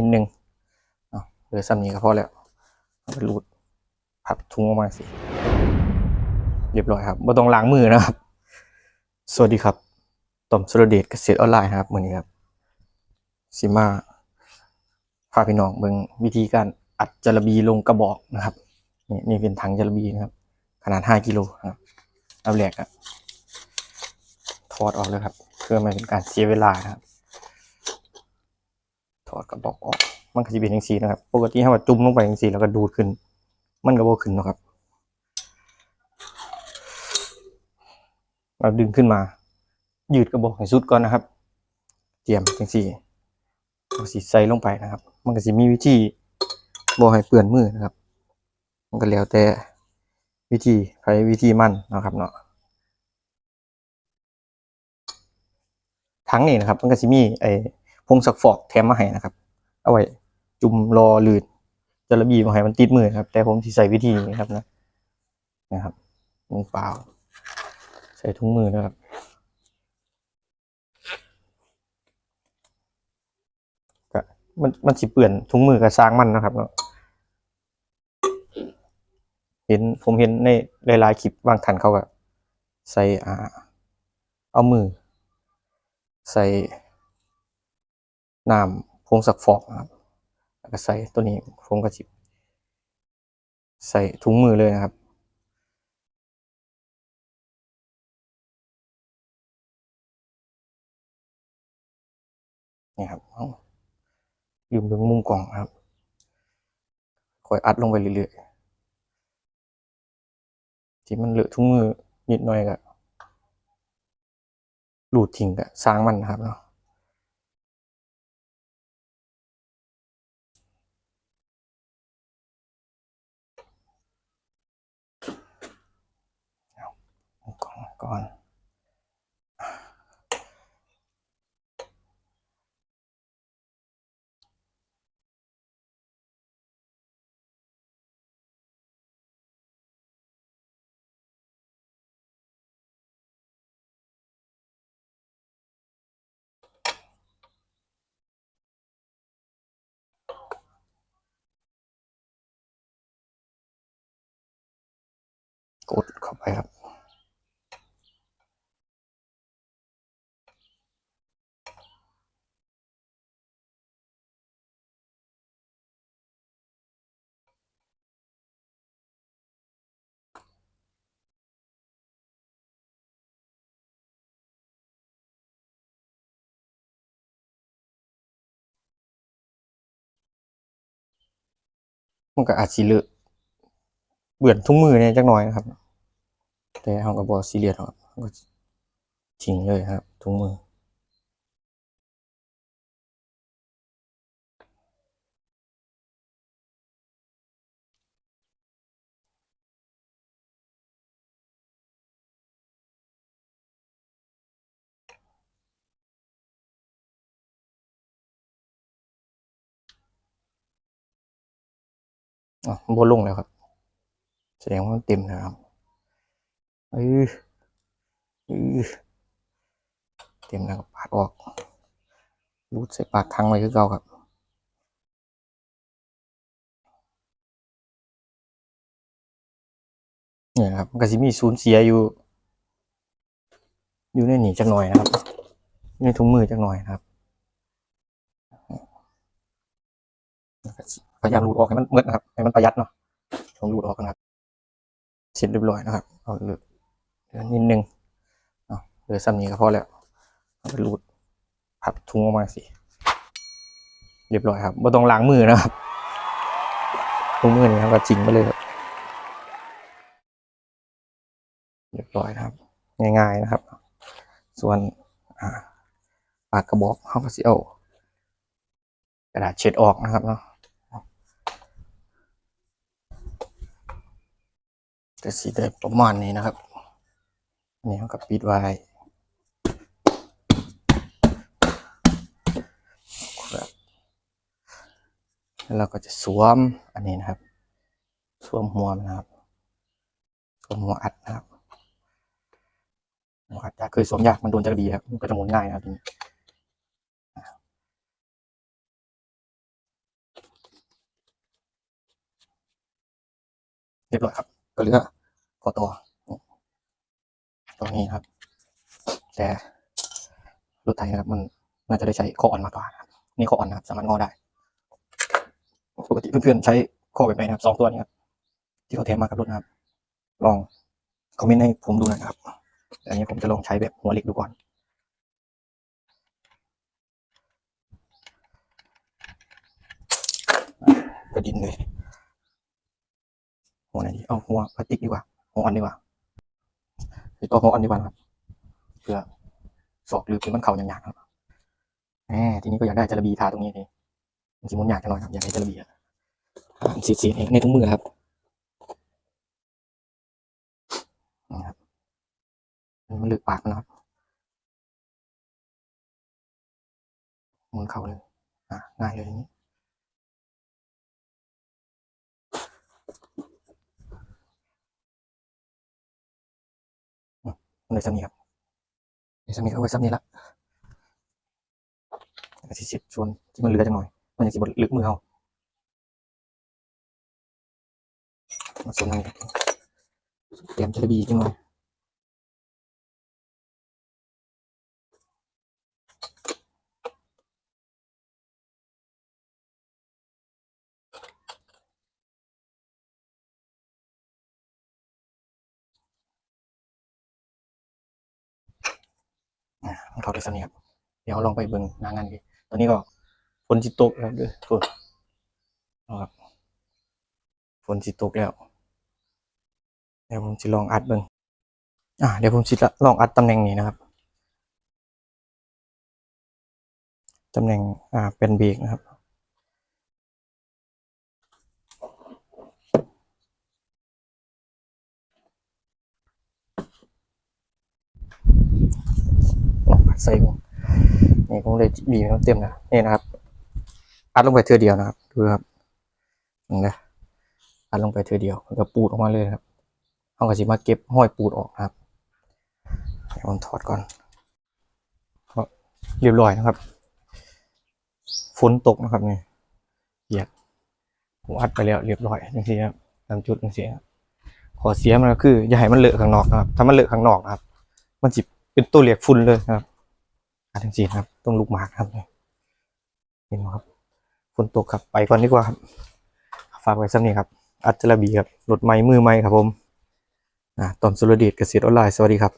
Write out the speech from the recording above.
นิดนึงเหลือซ้ำนี้ก็พอแล้วเอาไปรูดพับถุงออกมาสิเรียบร้อยครับบ่ต้องล้างมือนะครับ สวัสดีครับต่อมสุรเดชเกษตรออนไลน์ครับมือนี้ครับสิมาพาพี่น้องเบิ่งวิธีการอัดจระบีลงกระบอกนะครับนี่นี่เป็นถังจระบีนะครับ ขนาด 5กิโลครับเอาแรกอะถอดออกเลยครับ เพื่อไม่เป็นการเสียเวลาครับ ถอดกระบอกออก มันก็จะเป็นอย่างสีนะครับ ปกติถ้าว่าจุ่มลงไปอย่างสีแล้วก็ดูดขึ้น มันก็บ่ขึ้นนะครับเราดึงขึ้นมา ยืดกระบอกให้สุดก่อนนะครับ เตรียมจังสี่เอาสีใส่ลงไปนะครับ มันก็จะมีวิธีบ่ให้เปื้อนมือนะครับ มันก็แล้วแต่วิธีใครวิธีมันนะครับเนาะทั้งนี้นะครับ มันก็จะมีไอ้ พงสักฟอกแถมมาให้นะครับ เอาไว้จุ่มรอลื่นจะระบีมาให้มันติดมือครับ แต่ผมที่ใส่วิธีนี้ครับนะนะครับมือเปล่า ใส่ถุงมือนะครับก็มันมันสิเปื่อนถุงมือกับซางมันนะครับเนาะเห็นผมเห็นในหลายๆคลิปบางท่านเขาก็ใส่อ่าเอามือ ใส่ น้ำพงสักฟอกนะครับแล้วก็ใส่ตัวนี้ผมก็จิบใส่ถุงมือเลยนะครับ นี่ครับเอายืมเบิ่งมุมกล่องครับคอยอัดลงไปเรื่อยๆ ที่มันเหลือะทุกมือนิดหน่อยก็หลูดทิ้งก็สร้างมันนะครับเนาะเอามุม ก่อน กดเข้าไปครับ มันก็อาจสิเลอะเบื่อทุ่มมือเนี่ยจักหน่อยนะครับ แต่เขาก็บอซีเรียสหรอกเขาก็ทิ้งเลยครับ ทุ่มมือ อะบนลงแล้วครับ แสดงว่ามันเต็มแล้วครับเออเออเต็มแล้วปาดออกรูดใส่ปากทังไว้คือเก่าครับเนี่ยครับมันก็สิมีศูนย์เสียอยู่ อยู่ในหนีจักหน่อยนะครับในถุงมือจักหน่อยนะครับ พยายามรูดออกให้มันเมืดนะครับให้มันประหยัดเนาะผมรูดออกนะครับเสร็จเรียบร้อยนะครับเอาเหลือนิดนึงเอาเหลือซ้ำนี้ก็พอแล้วเอาไปรูดพับถุงออกมาสิเรียบร้อยครับไม่ต้องล้างมือนะครับถุงมือนี่ครับก็จริงไปเลยครับเรียบร้อยนะครับ ง่ายๆนะครับ ส่วนอ่าปากกระบอกเขาก็สิเอากระดาษเช็ดออกนะครับเนาะ ก็สีได้ประมาณนี้นะครับนี่กับปิดไว้แล้วเราก็จะสวมอันนี้นะครับ สวมหัวนะครับสวมหัวอัดนะครับหัวอัดยากเคยสวมยากมันโดนจะดีครับมันก็จะหมุนง่ายนะครับทีนี้เรียบร้อยครับ ก็เหลือพอตัวตัวนี้ครับ แต่รถไถนะครับ มันน่าจะได้ใช้ข้ออ่อนมากกว่านะครับนี่ข้ออ่อนนะครับ สามารถงอได้ปกติเพื่อนๆใช้ข้อแบบไหนนะครับสองตัวนี้ครับที่เขาแถมมากับรถนะครับ ลองคอมเมนต์ให้ผมดูหน่อยนะครับอันนี้ผมจะลองใช้แบบหัวเหล็กดูก่อนกระดินเลย หัวไหนดีเอาหัวพลาสติกดีกว่าหัวอ่อนดีกว่าหรือตัวหัวอ่อนดีกว่านครับเพื่อสอกหรือเป็นมันเข่าอย่างๆครับแหมทีนี้ก็อยากได้จระบีทาตรงนี้นี่จริงมันอยากจะหน่อยครับอยากได้จระบีอะอ่าสีๆในในถุงมือครับนี่ครับมันลึกปากนะครับมุนเข่าเลยอะง่ายเลยทีนี้ันซ้ำนี้ครับในซ้ำนี้เอาไว้ซ้ำนี้ละแล้วก็สิสิส่วนที่มันเหลือจังหน่อย มันยังสิบลึกมือเอามาส่วนนั้นเตรียมจะได้บีจังหน่อย อ่าต้องถอดในซ้ำนี้ครับเดี๋ยวลองไปเบิ่งหน้างานกันตอนนี้ก็ฝนจิตกแล้วด้วยฝนเอาครับฝนจิตกแล้วเดี๋ยวผมจะลองอัดเบิ่งอ่าเดี๋ยวผมจะลองอัดตำแหน่งนี้นะครับตำแหน่งอ่าเป็นเบรกนะครับ ลองอัด ใส่ผมนี่ผมเลยบีบเต็มนะนี่นะครับอัดลงไปเทือเดียวนะครับดูครับนี่นะอัดลงไปเทือเดียวมันก็ปูดออกมาเลยครับเอากระสิมาเก็บห้อยปูดออกนะครับเดี๋ยวผมถอดก่อนเรียบร้อยนะครับฝนตกนะครับนี่เหยียดผมอัดไปแล้วเรียบร้อยจังซี่ครับตามจุดจังซี่ครับขอเสียมันก็คืออย่าให้มันเลอะข้างนอกนะครับ ถ้ามันเลอะข้างนอกนะครับ มันจิเป็นตัวเหลียกฝุ่นเลยนะครับ อัดจังสี่ครับ ต้องลูกหมากครับ เห็นไหมครับฝนตกครับไปก่อนดีกว่าครับฝากไว้สักนี้ครับ อัจฉริบีครับรถไม้มือไม้ครับผมอ่าตอมสุรเดชเกษตรออนไลน์สวัสดีครับ